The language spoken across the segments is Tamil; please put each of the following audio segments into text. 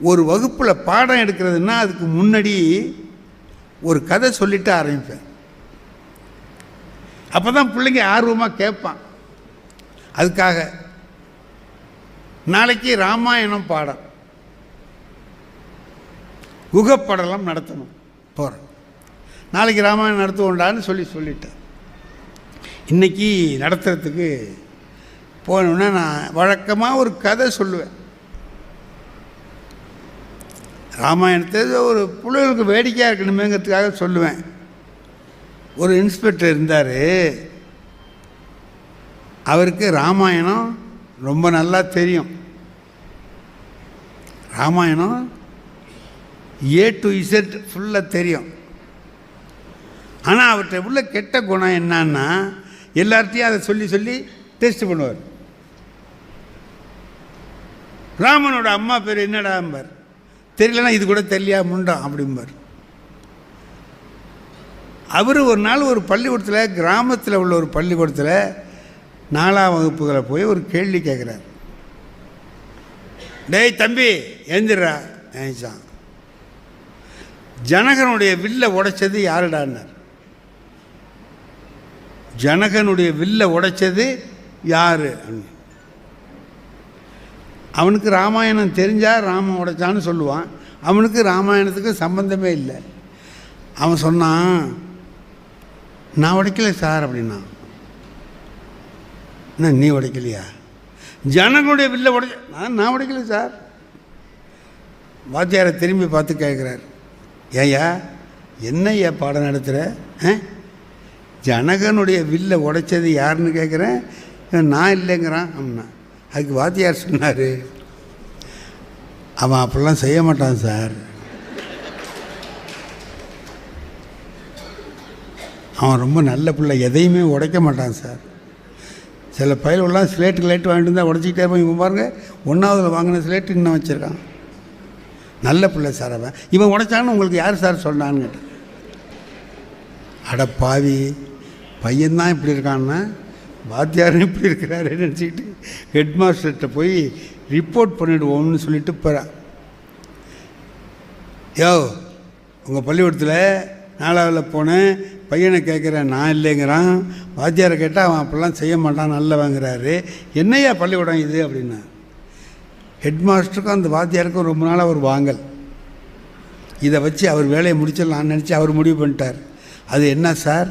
ஒரு வகுப்பில் பாடம் எடுக்கிறதுன்னா அதுக்கு முன்னாடி ஒரு கதை சொல்லிட்டு ஆரம்பிப்பேன். அப்போ தான் பிள்ளைங்க ஆர்வமாக கேட்பான். அதுக்காக நாளைக்கு ராமாயணம் பாடம். குகப்படலம் நடத்தணும். போகிறேன் நாளைக்கு ராமாயணம் நடத்துவோண்டான்னு சொல்லி சொல்லிட்டேன். இன்றைக்கி நடத்துறதுக்கு போனோன்னா நான் வழக்கமாக ஒரு கதை சொல்லுவேன். ராமாயணத்தை ஒரு பிள்ளைகளுக்கு வேடிக்கையாக இருக்கணுமேங்கிறதுக்காக சொல்லுவேன். ஒரு இன்ஸ்பெக்டர் இருந்தார். அவருக்கு ராமாயணம் ரொம்ப நல்லா தெரியும். ராமாயணம் ஏ டு இசட் ஃபுல்லாக தெரியும். ஆனால் அவர்கிட்ட உள்ள கெட்ட குணம் என்னன்னா எல்லார்ட்டையும் அதை சொல்லி சொல்லி டெஸ்ட் பண்ணுவார். ராமனோட அம்மா பேர் என்னடாம்பார்? தெரியலனா இது கூட தெரியலையா? முண்டம் அப்படிம்பார். அவர் ஒரு நாள் ஒரு பள்ளிக்கூடத்தில் கிராமத்தில் உள்ள ஒரு பள்ளிக்கூடத்தில் நாலாம் வகுப்புகளை போய் ஒரு கேள்வி கேட்குறார் டேய் தம்பி எழுந்திரா நினைச்சான் ஜனகனுடைய வில்லை உடைச்சது யாருடான்னார்? ஜனகனுடைய வில்லை உடைச்சது யாரு? அப்படின்னு. அவனுக்கு ராமாயணம் தெரிஞ்சால் ராமன் உடைச்சான்னு சொல்லுவான். அவனுக்கு ராமாயணத்துக்கு சம்பந்தமே இல்லை. அவன் சொன்னான் நான் உடைக்கல சார் அப்படின்னா என்ன நீ உடைக்கலையா? ஜனங்களுடைய வில்ல உடைச்ச நான் நான் உடைக்கல சார். வாத்தியாரை திரும்பி பார்த்து கேட்குறார். ஏய்யா என்னய்யா பாடம் நடத்துகிற ஆ? ஜனகனுடைய வில்லை உடைச்சது யாருன்னு கேட்குறேன். நான் இல்லைங்கிறான். அப்படின்னா அதுக்கு வாத்தியார் சொன்னார். அவன் அப்படிலாம் செய்ய மாட்டான் சார். அவன் ரொம்ப நல்ல பிள்ளை எதையுமே உடைக்க மாட்டான் சார். சில பயிலெல்லாம் ஸ்லேட்டு கிளேட்டு வாங்கிட்டு இருந்தால் உடச்சிக்கிட்டே போய் இவன் பாருங்க ஒன்றாவதில் வாங்கின ஸ்லேட்டு இன்னும் வச்சுருக்கான். நல்ல பிள்ளை சார் அவன். இவன் உடைச்சான்னு உங்களுக்கு யார் சார் சொன்னான்னு கேட்டேன். அட பாவி பையன்தான் இப்படி இருக்கான்னா? வாத்தியார் இப்படி இருக்கிறாரு நினச்சிக்கிட்டு ஹெட் மாஸ்டர்கிட்ட போய் ரிப்போர்ட் பண்ணிவிடுவோம்னு சொல்லிட்டு போகிறான் யோ உங்கள் பள்ளிக்கூடத்தில் நாலாவில் போனேன் பையனை கேட்குறேன் நான் இல்லைங்கிறான். வாத்தியாரை கேட்டால் அவன் அப்படிலாம் செய்ய மாட்டான் நல்லவங்கிறாரு. என்னையா பள்ளிக்கூடம் இது அப்படின்னா? ஹெட் மாஸ்டருக்கும் அந்த வாத்தியாருக்கும் ரொம்ப நாளாக ஒரு வாங்கல். இதை வச்சு அவர் வேலையை முடிச்சிடலாம்னு நினச்சி அவர் முடிவு பண்ணிட்டார். அது என்ன சார்?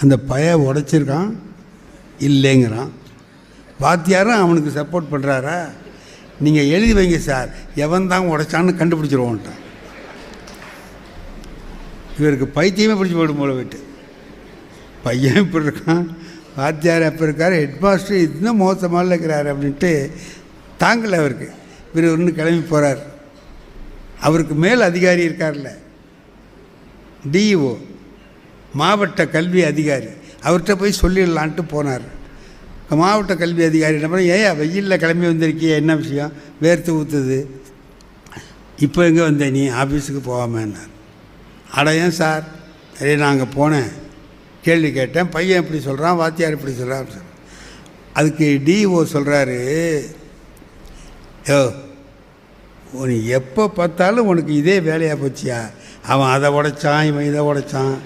அந்த பய உடைச்சிருக்கான். இல்லைங்கிறான். வாத்தியாரும் அவனுக்கு சப்போர்ட் பண்ணுறாரா நீங்கள் எழுதி வைங்க சார். எவன் தான் உடைச்சான்னு கண்டுபிடிச்சிருவோன்ட்டான் இவருக்கு பைத்தியமே பிடிச்சி போய்டும் போல விட்டு. பையன் இப்படி இருக்கான். வாத்தியார் எப்போ இருக்கார். ஹெட் மாஸ்டர் இன்னும் மோசமாக இருக்கிறார் அப்படின்ட்டு தாங்கலை அவருக்கு. இவர் ஒன்று கிளம்பி போகிறார் அவருக்கு மேல் அதிகாரி இருக்கார்ல. டிஇஓ மாவட்ட கல்வி அதிகாரி. அவர்கிட்ட போய் சொல்லிடலான்ட்டு போனார். மாவட்ட கல்வி அதிகாரி என்ன பண்ண ஏயா வெயிலில் கிளம்பி வந்திருக்கிய என்ன விஷயம்? வேர்த்து ஊற்றுது இப்போ எங்கே வந்த நீ? ஆஃபீஸுக்கு போகாமன்னார். அட ஏன் சார்? சரி நாங்கள் போனேன். கேள்வி கேட்டேன். பையன் இப்படி சொல்கிறான் வாத்தியார் இப்படி சொல்கிறான் சார் அதுக்கு டிஓ சொல்கிறாரு யோ உன் எப்போ பார்த்தாலும் உனக்கு இதே வேலையாக போச்சியா? அவன் அதை உடைச்சான் இவன் இதை உடைச்சான்.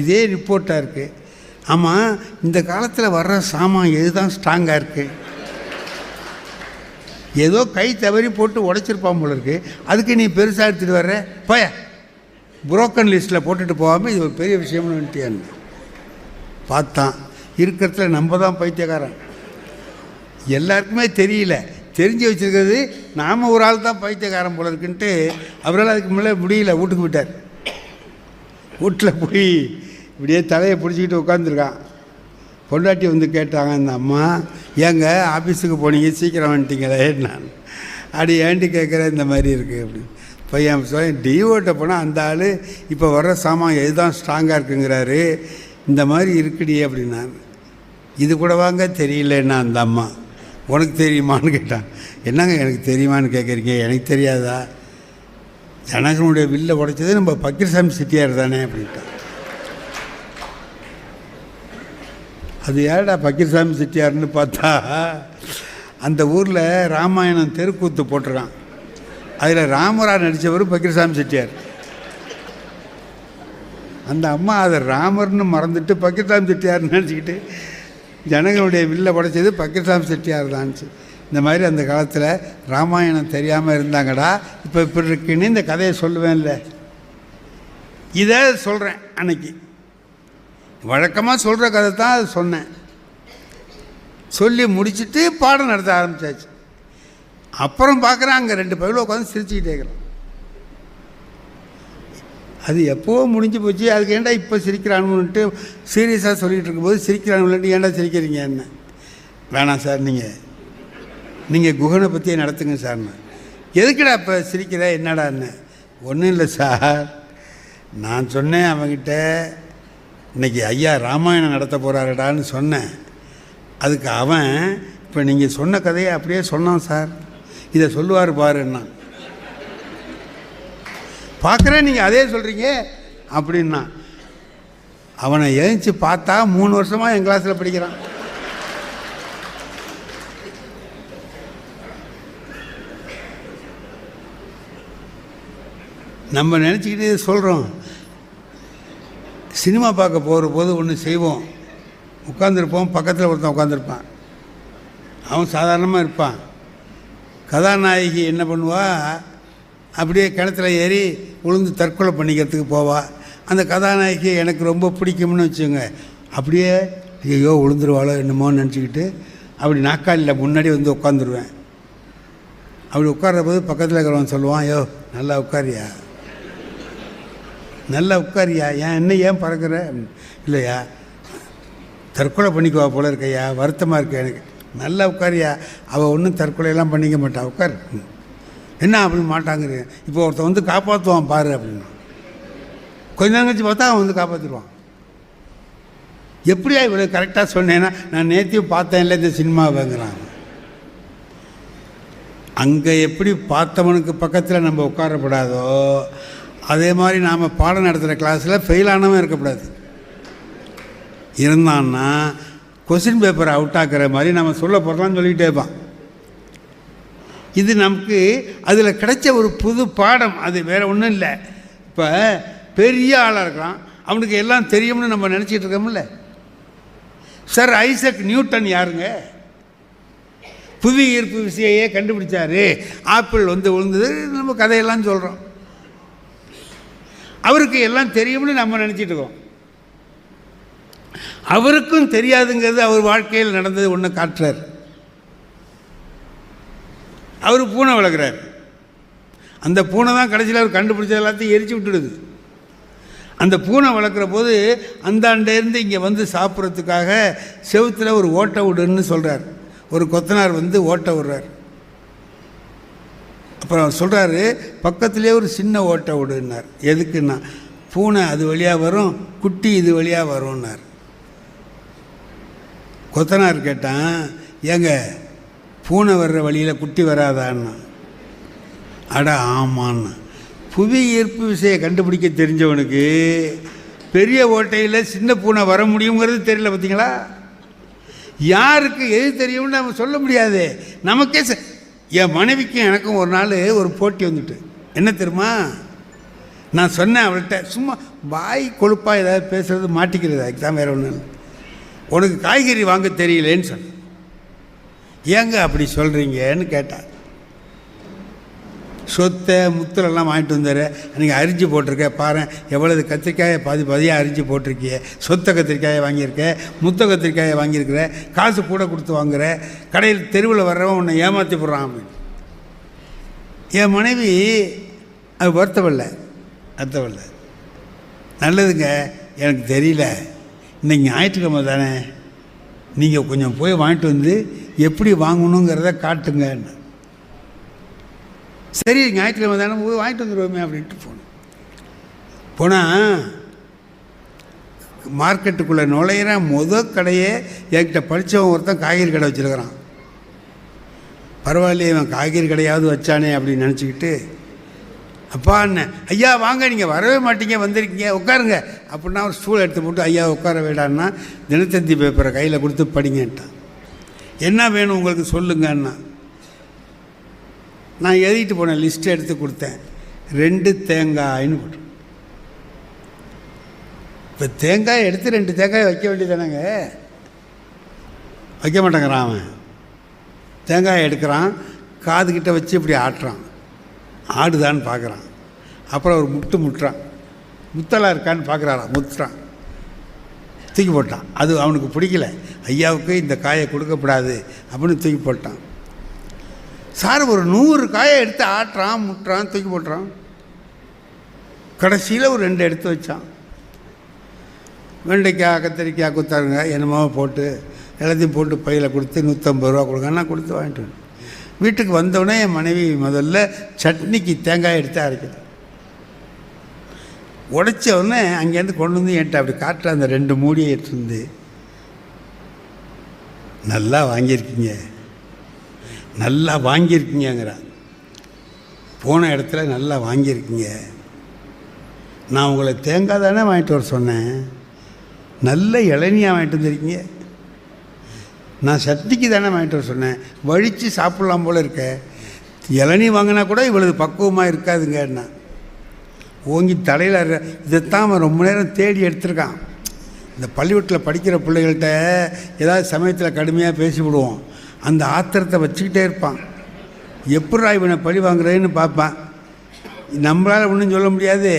இதே ரிப்போர்ட்டாக இருக்குது ஆமாம் இந்த காலத்தில் வர்ற சாமான் எது தான் ஸ்ட்ராங்காக இருக்குது ஏதோ கை தவறி போட்டு உடைச்சிருப்பான் போல இருக்கு. அதுக்கு நீ பெருசாக எடுத்துகிட்டு வர்ற? போய. புரோக்கன் லிஸ்ட்டில் போட்டுட்டு போகாமல் இது ஒரு பெரிய விஷயம்னு வந்துட்டியான்னு பார்த்தான். இருக்கிறதுல நம்ம தான் பைத்தியக்காரன். எல்லாருக்குமே தெரியல. தெரிஞ்சு வச்சிருக்கிறது நாம் ஒரு ஆள் தான் பைத்தியக்காரன் போல இருக்குன்ட்டு அவரால் அதுக்கு மேலே முடியல. வீட்டுக்கு விட்டார் வீட்டில் போய் இப்படியே தலையை பிடிச்சிக்கிட்டு உட்காந்துருக்கான் பொண்டாட்டி வந்து கேட்டாங்க அந்த அம்மா ஏங்க ஆஃபீஸுக்கு போனீங்க சீக்கிரம் வந்துட்டீங்களே நான். அப்படி ஏண்டி கேட்குறேன் இந்த மாதிரி இருக்குது அப்படின்னு. பையன் சொல்லி டிஓட்ட போனால் அந்த ஆள் இப்போ வர்ற சாமான் எதுதான் ஸ்ட்ராங்காக இருக்குங்கிறாரு. இந்த மாதிரி இருக்குடி அப்படின்னா இது கூட வாங்க தெரியலன்னா அந்த அம்மா. உனக்கு தெரியுமான்னு கேட்டான். என்னங்க எனக்கு தெரியுமான்னு கேட்குறீங்க? எனக்கு தெரியாதா? ஜனகனுடைய வில்லை உடைச்சது நம்ம பக்கீர்சாமி செட்டியார் தானே அப்படின்ட்டான். அது ஏடா பக்கீர்சாமி செட்டியார்னு பார்த்தா அந்த ஊரில் ராமாயணம் தெருக்கூத்து போட்டிருக்கான். அதில் ராமரா நடித்தவர் பக்கீர்சாமி செட்டியார். அந்த அம்மா அதை ராமர்னு மறந்துட்டு பக்கீர்சாமி செட்டியார்னு நினச்சிக்கிட்டு ஜனங்களுடைய வில்ல படைச்சது பக்கீர்சாமி செட்டியார் தான்ச்சு இந்த மாதிரி அந்த காலத்தில் ராமாயணம் தெரியாமல் இருந்தாங்கடா இப்போ இப்படி இருக்குன்னு இந்த கதையை சொல்லுவேன்ல. இதை சொல்கிறேன் அன்னைக்கு. வழக்கமாக சொல்கிற கதை தான் அது சொன்னேன். சொல்லி முடிச்சுட்டு பாடம் நடத்த ஆரம்பித்தாச்சு அப்புறம் பார்க்குறேன் அங்கே ரெண்டு பயிலும் உட்காந்து சிரிச்சுக்கிட்டே இருக்கிறான். அது எப்போவோ முடிஞ்சு போச்சு அதுக்கு ஏன்டா இப்போ சிரிக்கிறானுன்ட்டு சீரியஸாக சொல்லிகிட்டு இருக்கும்போது சிரிக்கிறானுன்ட்டு ஏன்டா சிரிக்கிறீங்க என்ன? வேணாம் சார் நீங்கள் நீங்கள் குகனை பற்றியே நடத்துங்க சார்ண்ணா எதுக்குடா இப்போ சிரிக்கிற என்னடா என்ன? ஒன்றும் இல்லை சார். நான் சொன்னேன் அவன்கிட்ட இன்றைக்கி ஐயா ராமாயணம் நடத்த போகிறாருடான்னு சொன்னேன். அதுக்கு அவன் இப்போ நீங்கள் சொன்ன கதையை அப்படியே சொன்னான் சார். இதை சொல்லுவார் பாருன்னா. பார்க்குறேன் நீங்கள் அதே சொல்கிறீங்க அப்படின்னா அவனை எழுந்துச்சு பார்த்தா மூணு வருஷமாக என் கிளாஸில் படிக்கிறான். நம்ம நினச்சிக்கிட்டே சொல்கிறோம் சினிமா பார்க்க போகிற போது ஒன்று செய்வோம். உட்காந்துருப்போம் பக்கத்தில் ஒருத்தன் உட்காந்துருப்பான் அவன் சாதாரணமாக இருப்பான். கதாநாயகி என்ன பண்ணுவா? அப்படியே கிணத்துல ஏறி உளுந்து தற்கொலை பண்ணிக்கிறதுக்கு போவா. அந்த கதாநாயகி எனக்கு ரொம்ப பிடிக்கும்னு வச்சுங்க அப்படியே ஐயோ விழுந்துருவாளோ என்னமோன்னு நினச்சிக்கிட்டு அப்படி நாக்காளியில் முன்னாடி வந்து உட்காந்துருவேன் அப்படி உட்கார்ற போது பக்கத்தில் இருக்கிறவன் சொல்லுவான் ஐயோ நல்லா உட்காரியா? நல்லா உட்காரியா? ஏன் என்ன ஏன் பறக்கிற? இல்லையா? தற்கொலை பண்ணிக்குவா போல இருக்கையா? வருத்தமாக இருக்கு எனக்கு. நல்லா உட்காரியா? அவள் ஒன்றும் தற்கொலையெல்லாம் பண்ணிக்க மாட்டாள் உட்கார். என்ன அப்படின்னு மாட்டாங்கிறீங்க இப்போ ஒருத்தன் வந்து காப்பாற்றுவான் பாரு அப்படின்னு. கொஞ்ச நேரம் கழிச்சு பார்த்தா அவன் வந்து காப்பாற்றிடுவான் எப்படியா இவ்வளோ கரெக்டாக சொன்னேன்னா நான் நேற்றையும் இல்லை இந்த சினிமாவைங்கிறான். அங்கே எப்படி பார்த்தவனுக்கு பக்கத்தில் நம்ம உட்காரப்படாதோ அதே மாதிரி நாம் பாடம் நடத்துகிற கிளாஸில் ஃபெயில் ஆனவன் இருக்கக்கூடாது. இருந்தான்னா கொஸ்டின் பேப்பரை அவுட் ஆக்குற மாதிரி நம்ம சொல்ல போகிறலாம் சொல்லிக்கிட்டே இருப்பான் இது நமக்கு அதில் கிடைச்ச ஒரு புது பாடம். அது வேறு ஒன்றும் இல்லை. இப்போ பெரிய ஆளாக இருக்கலாம். அவனுக்கு எல்லாம் தெரியும்னு நம்ம நினச்சிட்டு இருக்கோம்ல. சார் ஐசக் நியூட்டன் யாருங்க? புவி ஈர்ப்பு விசையே கண்டுபிடிச்சாரு. ஆப்பிள் வந்து விழுந்தது நம்ம கதையெல்லாம் சொல்கிறோம் அவருக்கு எல்லாம் தெரியும்னு நம்ம நினச்சிட்டு இருக்கோம். அவருக்கும் தெரியாதுங்கிறது அவர் வாழ்க்கையில் நடந்தது ஒன்று காட்டுறார். அவர் பூனை வளர்க்குறார். அந்த பூனை தான் கடைசியில் அவர் கண்டுபிடிச்ச எல்லாத்தையும் எரிச்சு விட்டுடுது. அந்த பூனை வளர்க்குற போது அந்தாண்டேருந்து இங்கே வந்து சாப்பிட்றதுக்காக செவுத்தில் ஒரு ஓட்டை விடுன்னு சொல்கிறார் ஒரு கொத்தனார் வந்து ஓட்டை விடுறார். அப்புறம் சொல்கிறாரு பக்கத்துலேயே ஒரு சின்ன ஓட்டை விடுனார் எதுக்குன்னா பூனை அது வழியாக வரும் குட்டி இது வழியாக வரும்னார். கொத்தனார் கேட்டான் ஏங்க பூனை வர்ற வழியில் குட்டி வராதான்னா. அட ஆமான்னு. புவி ஈர்ப்பு விசையை கண்டுபிடிக்க தெரிஞ்சவனுக்கு பெரிய ஓட்டையில் சின்ன பூனை வர முடியுங்கிறது தெரியல பார்த்தீங்களா யாருக்கு எது தெரியும்னு நம்ம சொல்ல முடியாது. நமக்கே என் மனைவிக்கும் எனக்கும் ஒரு நாள் ஒரு போட்டி வந்துட்டு. என்ன தெரியுமா? நான் சொன்னேன் அவள்கிட்ட சும்மா வாய் கொழுப்பாக ஏதாவது பேசுகிறது மாட்டிக்கிறது? அதுக்கு வேறு ஒன்று ஒன்றும் இல்லை உனக்கு காய்கறி வாங்க தெரியலேன்னு சொன்னேன். ஏங்க அப்படி சொல்கிறீங்கன்னு கேட்டார் சொத்தை முத்தலெல்லாம் வாங்கிட்டு வந்தார். நீங்கள் அரிஞ்சு போட்டிருக்க பாரு எவ்வளவு கத்திரிக்காயை பாதி பாதியாக அரிஞ்சு போட்டிருக்கிய. சொத்த கத்திரிக்காயை வாங்கியிருக்க முத்த கத்திரிக்காயை வாங்கியிருக்கிற காசு கூட கொடுத்து வாங்குற கடையில் தெருவில் வர்றவன் உன்னை ஏமாற்றி போடுறான் அப்படின்னு. என் மனைவி அது வருத்தவில்லை வருத்தமில்லை நல்லதுங்க எனக்கு தெரியல. இன்னைக்கு ஞாயிற்றுக்கிழமை தானே. நீங்கள் கொஞ்சம் போய் வாங்கிட்டு வந்து எப்படி வாங்கணுங்கிறத காட்டுங்கன்னு சரி ஞாயிற்றுக்கிழமை தானே போய் வாங்கிட்டு வந்துடுவோமே அப்படின்ட்டு போனோம் போனால் மார்க்கெட்டுக்குள்ளே நுழையிறேன் முத கடையே என்கிட்ட படித்தவன் ஒருத்தன் காய்கறி கடை வச்சுருக்கிறான். பரவாயில்லையே இவன் காய்கறி கடையாவது வச்சானே அப்படின்னு நினச்சிக்கிட்டு அப்பா என்ன ஐயா வாங்க நீங்கள் வரவே மாட்டீங்க வந்திருக்கீங்க உட்காருங்க. அப்படின்னா ஒரு ஸ்டூல் எடுத்து போட்டு ஐயா உட்கார வேடான்னா தினத்தந்தி பேப்பரை கையில் கொடுத்து படிங்கன்ட்டான். என்ன வேணும் உங்களுக்கு சொல்லுங்கன்னா நான் எழுதிட்டு போனேன் லிஸ்ட் எடுத்து கொடுத்தேன். ரெண்டு தேங்காய்னு போட்டு. இப்போ தேங்காய் எடுத்து ரெண்டு தேங்காய் வைக்க வேண்டியதானங்க வைக்க மாட்டேங்கிறான் அவன். தேங்காய் எடுக்கிறான் காதுகிட்ட வச்சு இப்படி ஆட்டுறான். ஆடுதான்னு பார்க்குறான். அப்புறம் ஒரு முட்டு முட்டுறான். முத்தலாக இருக்கான்னு பார்க்குறாரா முத்துறான். தூக்கி போட்டான். அது அவனுக்கு பிடிக்கல. ஐயாவுக்கு இந்த காயை கொடுக்கப்படாது அப்படின்னு தூக்கி போட்டான். சார் ஒரு நூறு காயை எடுத்து ஆட்டுறான் முட்டுறான் தூக்கி போட்டுறான். கடைசியில் ஒரு ரெண்டு எடுத்து வச்சான். வெண்டைக்காய் கத்திரிக்காய் குத்தாருங்க என்னமோ போட்டு எல்லாத்தையும் போட்டு பையில் கொடுத்து நூற்றம்பது ரூபா கொடுங்க. நான் கொடுத்து வாங்கிட்டு வந்தேன். வீட்டுக்கு வந்தோடனே என் மனைவி முதல்ல சட்னிக்கு தேங்காய் எடுத்து அரைக்கிறேன் உடைச்ச உடனே அங்கேருந்து கொண்டு வந்து என்கிட்ட அப்படி காட்டுற அந்த ரெண்டு மூடியை எடுத்துருந்து நல்லா வாங்கியிருக்கீங்க. நல்லா வாங்கியிருக்கீங்கிறான் போன இடத்துல நல்லா வாங்கியிருக்கீங்க. நான் உங்களை தேங்காய் தானே வாங்கிட்டு வர சொன்னேன். நல்ல இளநியாக வாங்கிட்டு வந்திருக்கீங்க. நான் சட்னிக்கு தானே வாங்கிட்டு வர சொன்னேன். வழித்து சாப்பிட்லாம் போல் இருக்க. இளநி வாங்கினா கூட இவ்வளவு பக்குவமாக இருக்காதுங்கன்னா ஓங்கி தலையில் இதைத்தான் அவன் ரொம்ப நேரம் தேடி எடுத்திருக்கான். இந்த பள்ளிக்கூடத்தில் படிக்கிற பிள்ளைகள்கிட்ட ஏதாவது சமயத்தில் கடுமையாக பேசிவிடுவோம். அந்த ஆத்திரத்தை வச்சுக்கிட்டே இருப்பான். எப்படா இவனை பழி வாங்குறேன்னு பார்ப்பான். நம்மளால் ஒன்றும் சொல்ல முடியாது.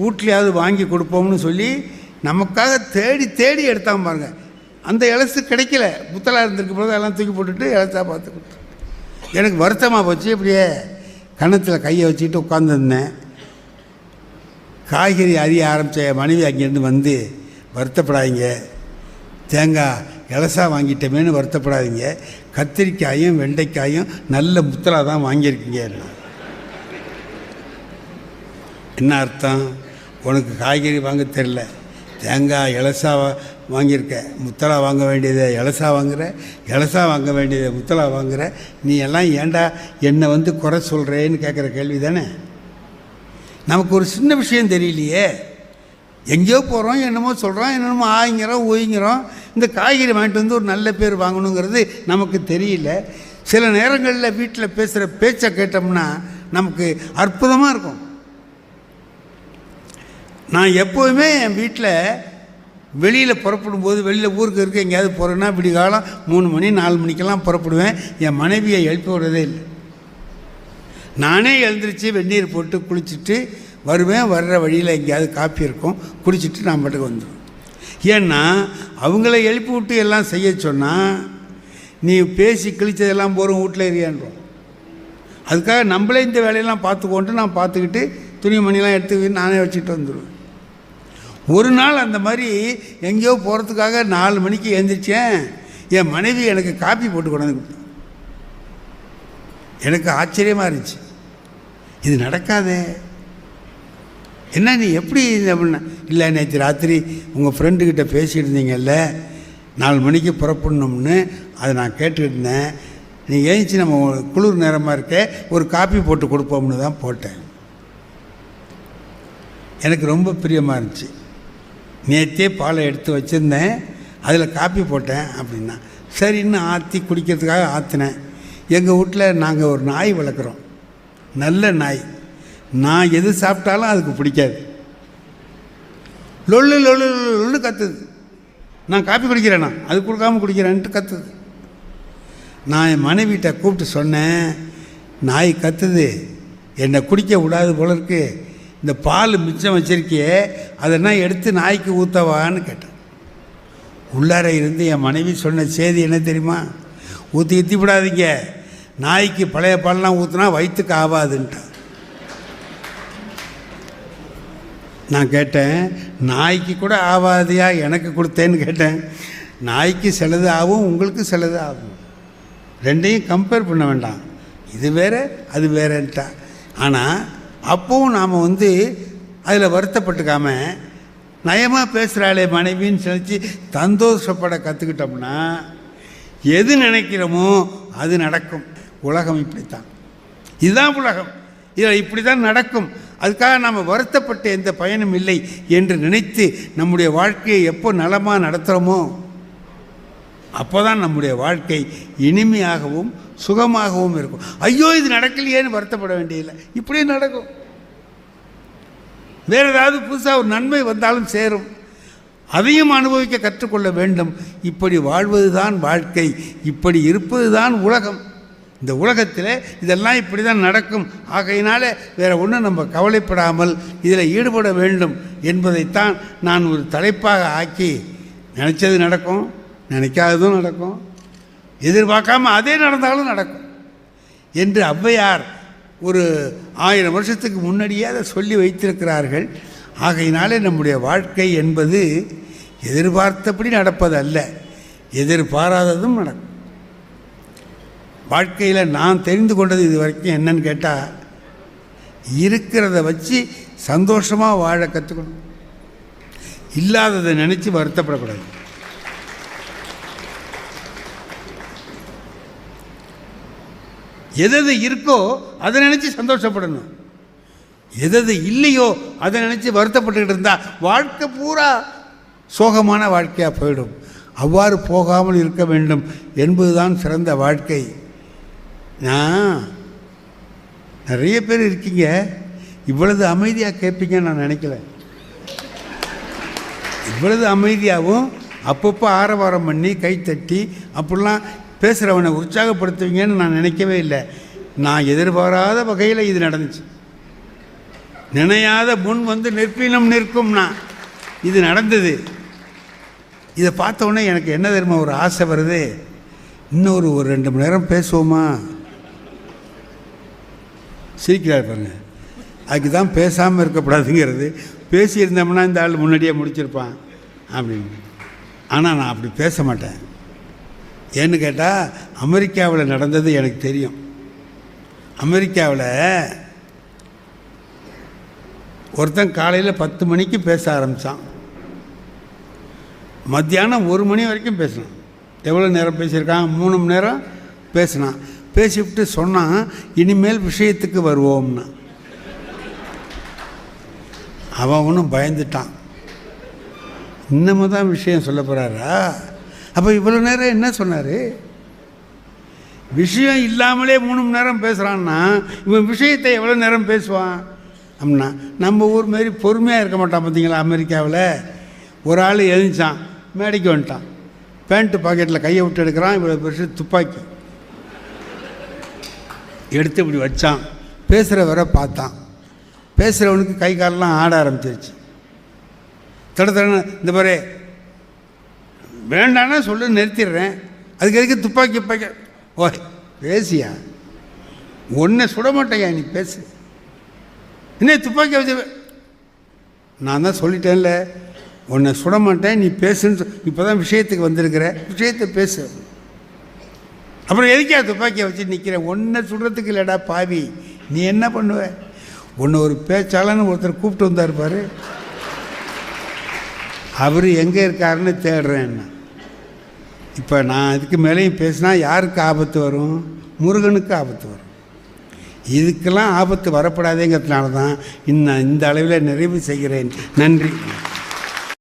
வீட்லையாவது வாங்கி கொடுப்போம்னு சொல்லி நமக்காக தேடி தேடி எடுத்தாங்க பாருங்க. அந்த இலசு கிடைக்கல. புத்தலாக இருந்திருக்கு போது எல்லாம் தூக்கி போட்டுட்டு இலசா பார்த்து கொடுத்தேன். எனக்கு வருத்தமாக போச்சு. இப்படியே கணத்தில் கையை வச்சுக்கிட்டு உட்காந்துருந்தேன் காய்கறி அறிய ஆரம்பித்த மனைவி அங்கேருந்து வந்து வருத்தப்படாதீங்க. தேங்காய் இலசா வாங்கிட்டோமேனு வருத்தப்படாதீங்க. கத்திரிக்காயும் வெண்டைக்காயும் நல்ல முத்தலாக தான் வாங்கியிருக்கீங்க. என்ன அர்த்தம்? உனக்கு காய்கறி வாங்க தெரில தேங்காய் இலசா வாங்கியிருக்க. முத்தலா வாங்க வேண்டியதை இலசா வாங்குற. இலசா வாங்க வேண்டியதை முத்தலா வாங்குகிற நீ எல்லாம் ஏன்டா என்னை வந்து குறை சொல்கிறேன்னு கேட்குற கேள்வி தானே நமக்கு ஒரு சின்ன விஷயம் தெரியலையே. எங்கேயோ போகிறோம் என்னமோ சொல்கிறோம் என்னமோ ஆயிங்கிறோம் ஊயிங்கிறோம். இந்த காய்கறி வாங்கிட்டு வந்து ஒரு நல்ல பேர் வாங்கணுங்கிறது நமக்கு தெரியல. சில நேரங்களில் வீட்டில் பேசுகிற பேச்சை கேட்டோம்னா நமக்கு அற்புதமாக இருக்கும். நான் எப்போதுமே என் வீட்டில் வெளியில் புறப்படும் போது வெளியில் ஊருக்கு இருக்க எங்கேயாவது போகிறேன்னா காலம் மூணு மணி நாலு மணிக்கெல்லாம் புறப்படுவேன். என் மனைவியை எழுப்பி விடுறதே இல்லை. நானே எழுந்திரிச்சு வெந்நீர் போட்டு குளிச்சுட்டு வருவேன் வர்ற வழியில் எங்கேயாவது காப்பி இருக்கும் குடிச்சிட்டு நான் பாட்டுக்கு வந்துடும் ஏன்னா அவங்கள எழுப்பி விட்டு எல்லாம் செய்ய சொன்னால் நீ பேசி கிழிச்சதெல்லாம் போகிறோம் வீட்டில் இருக்கியான்றோம் அதுக்காக நம்மளே இந்த வேலையெல்லாம் பார்த்துக்கோன்ட்டு நான் பார்த்துக்கிட்டு துணிமணிலாம் எடுத்து நானே வச்சுட்டு வந்துடுவேன் ஒரு நாள் அந்த மாதிரி எங்கேயோ போகிறதுக்காக நாலு மணிக்கு எழுந்திரிச்சேன் என் மனைவி எனக்கு காப்பி போட்டு கொண்டாந்து கொடுத்தா. எனக்கு ஆச்சரியமாக இருந்துச்சு. இது நடக்காதே. என்ன நீ எப்படி அப்படின்னா இல்லை நேற்று ராத்திரி உங்கள் ஃப்ரெண்டுக்கிட்ட பேசிட்டு இருந்தீங்கல்ல நாலு மணிக்கு புறப்படணும்னு அதை நான் கேட்டுக்கிட்டு இருந்தேன் நீ ஏஞ்சி நம்ம குளிர் நேரமாக இருக்க ஒரு காப்பி போட்டு கொடுப்போம்னு தான் போட்டேன். எனக்கு ரொம்ப பிரியமாக இருந்துச்சு. நேற்றே பாலை எடுத்து வச்சுருந்தேன் அதில் காப்பி போட்டேன் அப்படின்னா சரின்னு ஆற்றி குடிக்கிறதுக்காக ஆற்றினேன் எங்கள் வீட்டில் நாங்கள் ஒரு நாய் வளர்க்குறோம். நல்ல நாய். நான் எது சாப்பிட்டாலும் அதுக்கு பிடிக்காது. லொல்லு லொல்லு லொல்லு கத்துது. நான் காப்பி குடிக்கிறேனா? அது கொடுக்காம குடிக்கிறேன்ட்டு கத்துது. நான் என் மனைவிட்ட கூப்பிட்டு சொன்னேன் நாய் கத்துது. என்னை குடிக்க விடாது போல இருக்கு. இந்த பால் மிச்சம் வச்சிருக்கியே அதெல்லாம் எடுத்து நாய்க்கு ஊற்றவான்னு கேட்டேன். உள்ளார இருந்து என் மனைவி சொன்ன செய்தி என்ன தெரியுமா? ஊற்றி ஊற்றி விடாதீங்க. நாய்க்கு பழைய பால்லாம் ஊற்றினா வயிற்றுக்கு ஆகாதுன்ட்டான் நான் கேட்டேன் நாய்க்கு கூட ஆகாதியா எனக்கு கொடுத்தேன்னு கேட்டேன். நாய்க்கு சிலது ஆகும் உங்களுக்கு சிலது ஆகும். ரெண்டையும் கம்பேர் பண்ண வேண்டாம். இது வேற அது வேறன்ட்டா. ஆனால் அப்போவும் நாம் வந்து அதில் வருத்தப்பட்டுக்காம நயமாக பேசுகிறாளே மனைவின்னு சொல்லி சந்தோஷப்பட கற்றுக்கிட்டோம்னா எது நினைக்கிறோமோ அது நடக்கும். உலகம் இப்படித்தான். இதுதான் உலகம். இதில் இப்படி தான் நடக்கும். அதுக்காக நாம் வருத்தப்பட்ட எந்த பயனும் இல்லை என்று நினைத்து நம்முடைய வாழ்க்கையை எப்போ நலமாக நடத்துகிறோமோ அப்போ தான் நம்முடைய வாழ்க்கை இனிமையாகவும் சுகமாகவும் இருக்கும். ஐயோ இது நடக்கலையேன்னு வருத்தப்பட வேண்டியதில்லை. இப்படியே நடக்கும். வேறு ஏதாவது புதுசாக ஒரு நன்மை வந்தாலும் சேரும். அதையும் அனுபவிக்க கற்றுக்கொள்ள வேண்டும். இப்படி வாழ்வது தான் வாழ்க்கை. இப்படி இருப்பது தான் உலகம். இந்த உலகத்தில் இதெல்லாம் இப்படி தான் நடக்கும். ஆகையினால வேறு ஒன்றும் நம்ம கவலைப்படாமல் இதில் ஈடுபட வேண்டும் என்பதைத்தான் நான் ஒரு தலைப்பாக ஆக்கி நினச்சது நடக்கும் நினைக்காததும் நடக்கும் எதிர்பார்க்காம அதே நடந்தாலும் நடக்கும் என்று ஔவையார் ஒரு ஆயிரம் வருஷத்துக்கு முன்னாடியே அதை சொல்லி வைத்திருக்கிறார்கள். ஆகையினாலே நம்முடைய வாழ்க்கை என்பது எதிர்பார்த்தபடி நடப்பது அல்ல எதிர்பாராததும் நடக்கும். வாழ்க்கையில் நான் தெரிந்து கொண்டது இது வரைக்கும் என்னன்னு கேட்டால் இருக்கிறத வச்சு சந்தோஷமாக வாழ கற்றுக்கணும் இல்லாததை நினச்சி வருத்தப்படக்கூடாது. எதது இருக்கோ அதை நினச்சி சந்தோஷப்படணும். எதது இல்லையோ அதை நினச்சி வருத்தப்பட்டுக்கிட்டு இருந்தால் வாழ்க்கை பூரா சோகமான வாழ்க்கையாக போயிடும். அவ்வாறு போகாமல் இருக்க வேண்டும் என்பதுதான் சிறந்த வாழ்க்கை. நான் நிறைய பேர் இருக்கீங்க. இவ்வளவு அமைதியாக கேட்பீங்கன்னு நான் நினைக்கல. இவ்வளவு அமைதியாகவும் அப்பப்போ ஆரவாரம் பண்ணி கைத்தட்டி அப்படிலாம் பேசுகிறவனை உற்சாகப்படுத்துவீங்கன்னு நான் நினைக்கவே இல்லை. நான் எதிர்பாராத வகையில் இது நடந்துச்சு. நினையாத முன் வந்து நிற்பினும் நிற்கும்னா இது நடந்தது. இதை பார்த்தோன்னே எனக்கு என்ன தெரியுமா ஒரு ஆசை வருது. இன்னொரு ஒரு ரெண்டு மணி நேரம் பேசுவோமா? சிரிக்கிறார் பாருங்கள் அதுக்கு தான் பேசாமல் இருக்கக்கூடாதுங்கிறது பேசியிருந்தோம்னா இந்த ஆள் முன்னாடியே முடிச்சிருப்பான் அப்படின்னு. ஆனால் நான் அப்படி பேச மாட்டேன். ஏன்னு கேட்டால் அமெரிக்காவில் நடந்தது எனக்கு தெரியும். அமெரிக்காவில் ஒருத்தன் காலையில் பத்து மணிக்கு பேச ஆரம்பித்தான் மத்தியானம் ஒரு மணி வரைக்கும் பேசினான். எவ்வளோ நேரம் பேசியிருக்கான்? மூணு மணி நேரம் பேசினான். பேசிவிட்டு சொன்னான் இனிமேல் விஷயத்துக்கு வருவோம்னா. அவன் ஒன்றும் பயந்துட்டான். இன்னமும் தான் விஷயம் சொல்ல போகிறாரா அப்போ இவ்வளோ நேரம் என்ன சொன்னார்? விஷயம் இல்லாமலே மூணு மணி நேரம் பேசுகிறான்னா இவன் விஷயத்தை எவ்வளோ நேரம் பேசுவான்? அப்படின்னா நம்ம ஊர் மாரி பொறுமையாக இருக்க மாட்டான் பார்த்தீங்களா அமெரிக்காவில்? ஒரு ஆள் எழுந்தான் மேடைக்கு வந்துட்டான். பேண்ட்டு பாக்கெட்டில் கையை விட்டு எடுக்கிறான் இவ்வளோ பெருசு துப்பாக்கி. எடுத்து இப்படி வச்சான். பேசுகிற வரை பார்த்தான். பேசுகிறவனுக்கு கை காலெலாம் ஆட ஆரம்பிச்சிருச்சு. தட தடன்னு இந்த மாதிரி வேண்டானா சொல்லு நிறுத்திடுறேன். அதுக்கு எதுக்கு துப்பாக்கி துப்பாக்கி ஓ பேசியா? ஒன்றை சுட மாட்டேயா நீ பேசு. என்ன துப்பாக்கி வச்சு நான் தான் சொல்லிட்டேன்ல. உன்னை சுட மாட்டேன் நீ பேசுன்னு இப்போ தான் விஷயத்துக்கு வந்திருக்கிற. விஷயத்தை பேசு. அப்புறம் எதுக்கா துப்பாக்கியை வச்சு நிற்கிற ஒன்றை சுடுறதுக்கு இல்லைடா பாவி. நீ என்ன பண்ணுவ? ஒன்று ஒரு பேச்சாளன்னு ஒருத்தர் கூப்பிட்டு வந்தார் பாரு. அவர் எங்கே இருக்காருன்னு தேடுறேன். இப்போ நான் இதுக்கு மேலேயும் பேசினா யாருக்கு ஆபத்து வரும்? முருகனுக்கு ஆபத்து வரும். இதுக்கெல்லாம் ஆபத்து வரப்படாதேங்கிறதுனால தான் இன்னும் இந்த அளவில் நிறைவு செய்கிறேன். நன்றி.